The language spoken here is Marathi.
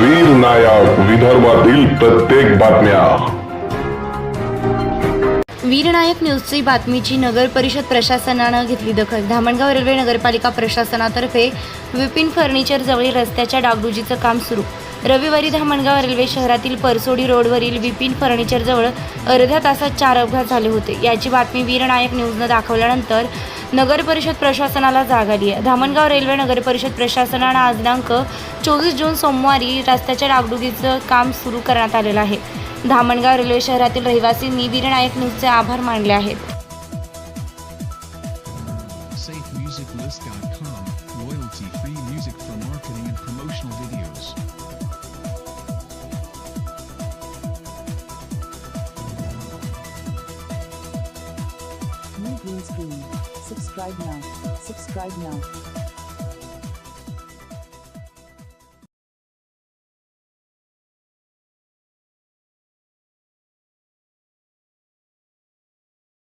वीर नायक विदर्भातील प्रत्येक बातम्या. वीरनायक न्यूजची बातमीची नगर परिषद प्रशासनानं घेतली दखल. धामणगाव रेल्वे नगरपालिका प्रशासनातर्फे विपिन फर्निचर जवळील रस्त्याच्या डागडुजीचं काम सुरू. रविवारी धामणगाव रेल्वे शहरातील परसोडी रोडवरील विपिन फर्निचर जवळ अर्ध्या तासात चार अपघात झाले होते. याची बातमी वीरनायक न्यूजनं दाखवल्यानंतर नगर परिषद प्रशासनाला जाग आली आहे. धामणगाव रेल्वे नगर परिषद प्रशासनानं आज दिनांक चोवीस जून सोमवारी रस्त्याच्या डागडुगीचं काम सुरू करण्यात आलेलं आहे. धामणगाव रेल्वे शहरातील रहिवासींनी वीरनायक न्यूजचे आभार मानले आहेत. Screen. Subscribe now. Subscribe now.